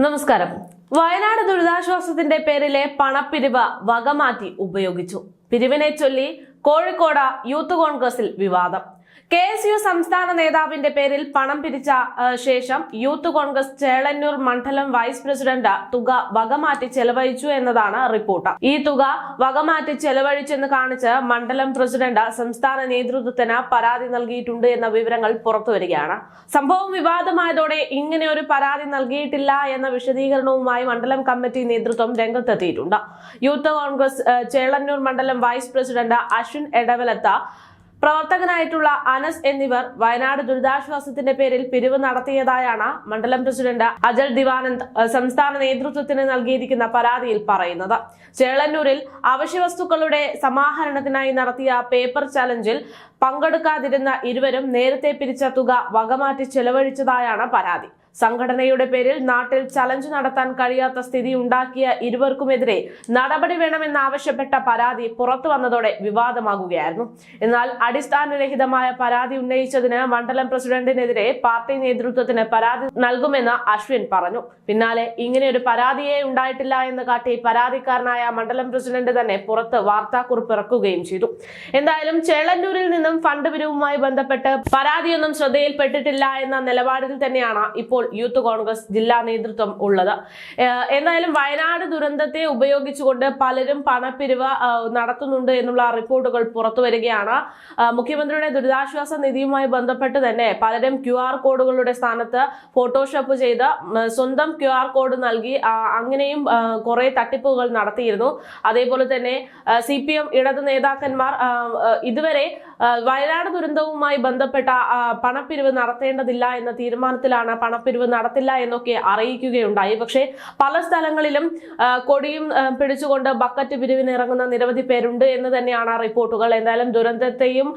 നമസ്കാരം. വയനാട് ദുരിതാശ്വാസത്തിന്റെ പേരിലെ പണപ്പിരിവ് വകമാറ്റി ഉപയോഗിച്ചു. പിരിവിനെ ചൊല്ലി കോഴിക്കോട് യൂത്ത് കോൺഗ്രസിൽ വിവാദം. കെ എസ് യു സംസ്ഥാന നേതാവിന്റെ പേരിൽ പണം പിരിച്ച ശേഷം യൂത്ത് കോൺഗ്രസ് ചേളന്നൂർ മണ്ഡലം വൈസ് പ്രസിഡന്റ് തുക വകമാറ്റി ചെലവഴിച്ചു എന്നതാണ് റിപ്പോർട്ട്. ഈ തുക വകമാറ്റി ചെലവഴിച്ചെന്ന് കാണിച്ച് മണ്ഡലം പ്രസിഡന്റ് സംസ്ഥാന നേതൃത്വത്തിന് പരാതി നൽകിയിട്ടുണ്ട് എന്ന വിവരങ്ങൾ പുറത്തു വരികയാണ്. സംഭവം വിവാദമായതോടെ ഇങ്ങനെ ഒരു പരാതി നൽകിയിട്ടില്ല എന്ന വിശദീകരണവുമായി മണ്ഡലം കമ്മിറ്റി നേതൃത്വം രംഗത്തെത്തിയിട്ടുണ്ട്. യൂത്ത് കോൺഗ്രസ് ചേളന്നൂർ മണ്ഡലം വൈസ് പ്രസിഡന്റ് അശ്വിൻ എടവലത്ത പ്രവർത്തകനായിട്ടുള്ള അനസ് എന്നിവർ വയനാട് ദുരിതാശ്വാസത്തിന്റെ പേരിൽ പിരിവ് നടത്തിയതായാണ് മണ്ഡലം പ്രസിഡന്റ് അജൽ ദിവാനന്ദ് സംസ്ഥാന നേതൃത്വത്തിന് നൽകിയിരിക്കുന്ന പരാതിയിൽ പറയുന്നത്. ചേളന്നൂരിൽ അവശ്യവസ്തുക്കളുടെ സമാഹരണത്തിനായി നടത്തിയ പേപ്പർ ചലഞ്ചിൽ പങ്കെടുക്കാതിരുന്ന ഇരുവരും നേരത്തെ പിരിച്ച തുക വകമാറ്റി ചെലവഴിച്ചതായാണ് പരാതി. സംഘടനയുടെ പേരിൽ നാട്ടിൽ ചലഞ്ച് നടത്താൻ കഴിയാത്ത സ്ഥിതി ഉണ്ടാക്കിയ ഇരുവർക്കുമെതിരെ നടപടി വേണമെന്നാവശ്യപ്പെട്ട പരാതി പുറത്തു വന്നതോടെ വിവാദമാകുകയായിരുന്നു. എന്നാൽ അടിസ്ഥാനരഹിതമായ പരാതി ഉന്നയിച്ചതിന് മണ്ഡലം പ്രസിഡന്റിനെതിരെ പാർട്ടി നേതൃത്വത്തിന് പരാതി നൽകുമെന്ന് അശ്വിൻ പറഞ്ഞു. പിന്നാലെ ഇങ്ങനെ ഒരു പരാതിയേ ഉണ്ടായിട്ടില്ല എന്ന് കാട്ടി പരാതിക്കാരനായ മണ്ഡലം പ്രസിഡന്റ് തന്നെ പുറത്ത് വാർത്താക്കുറിപ്പ് ഇറക്കുകയും ചെയ്തു. എന്തായാലും ചേളന്നൂരിൽ നിന്നും ഫണ്ട് പിരിവുമായി ബന്ധപ്പെട്ട് പരാതിയൊന്നും ശ്രദ്ധയിൽപ്പെട്ടിട്ടില്ല എന്ന നിലപാടിൽ തന്നെയാണ് ഇപ്പോൾ യൂത്ത് കോൺഗ്രസ് ജില്ലാ നേതൃത്വം ഉള്ളത്. എന്തായാലും വയനാട് ദുരന്തത്തെ ഉപയോഗിച്ചുകൊണ്ട് പലരും പണപ്പിരിവ് നടത്തുന്നുണ്ട് എന്നുള്ള റിപ്പോർട്ടുകൾ പുറത്തു വരികയാണ്. മുഖ്യമന്ത്രിയുടെ ദുരിതാശ്വാസ നിധിയുമായി ബന്ധപ്പെട്ട് തന്നെ പലരും ക്യു കോഡുകളുടെ സ്ഥാനത്ത് ഫോട്ടോഷോപ്പ് ചെയ്ത് സ്വന്തം ക്യു കോഡ് നൽകി അങ്ങനെയും കുറെ തട്ടിപ്പുകൾ നടത്തിയിരുന്നു. അതേപോലെ തന്നെ സി പി എം ഇടത് നേതാക്കന്മാർ ഇതുവരെ വയനാട് ദുരന്തവുമായി ബന്ധപ്പെട്ട പണപ്പിരിവ് നടത്തേണ്ടതില്ല എന്ന തീരുമാനത്തിലാണ് പണപ്പിരിവ് നടത്തില്ല എന്നൊക്കെ അറിയിക്കുകയുണ്ടായി. പക്ഷേ പല സ്ഥലങ്ങളിലും കൊടിയും പിടിച്ചുകൊണ്ട് ബക്കറ്റ് പിരിവിന് ഇറങ്ങുന്ന നിരവധി പേരുണ്ട് എന്ന് തന്നെയാണ് റിപ്പോർട്ടുകൾ. എന്തായാലും ദുരന്തത്തെയും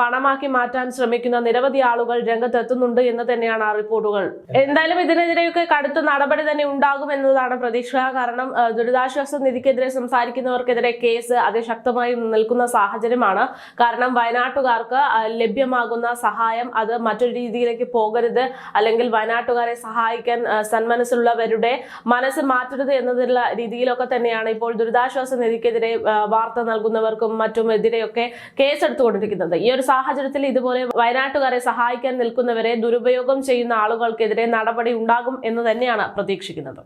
പണമാക്കി മാറ്റാൻ ശ്രമിക്കുന്ന നിരവധി ആളുകൾ രംഗത്തെത്തുന്നുണ്ട് എന്ന് തന്നെയാണ് റിപ്പോർട്ടുകൾ. എന്തായാലും ഇതിനെതിരെയൊക്കെ കടുത്ത നടപടി തന്നെ ഉണ്ടാകും എന്നതാണ് പ്രതീക്ഷ. കാരണം ദുരിതാശ്വാസ നിധിക്കെതിരെ സംസാരിക്കുന്നവർക്കെതിരെ കേസ് അതിശക്തമായി നിൽക്കുന്ന സാഹചര്യമാണ്. കാരണം വയനാട്ടുകാർക്ക് ലഭ്യമാകുന്ന സഹായം അത് മറ്റൊരു രീതിയിലേക്ക് പോകരുത്. അല്ലെങ്കിൽ വയനാട്ടുകാരെ സഹായിക്കാൻ സന്മനസ്സുള്ളവരുടെ മനസ്സ് മാറ്റരുത് എന്നതിലുള്ള രീതിയിലൊക്കെ തന്നെയാണ് ഇപ്പോൾ ദുരിതാശ്വാസ നിധിക്കെതിരെ വാർത്ത നൽകുന്നവർക്കും മറ്റും എതിരെയൊക്കെ കേസെടുത്തുകൊണ്ടിരിക്കുന്നത്. ഈ ഒരു സാഹചര്യത്തിൽ ഇതുപോലെ വയനാട്ടുകാരെ സഹായിക്കാൻ നിൽക്കുന്നവരെ ദുരുപയോഗം ചെയ്യുന്ന ആളുകൾക്കെതിരെ നടപടി ഉണ്ടാകും എന്ന് തന്നെയാണ് പ്രതീക്ഷിക്കുന്നത്.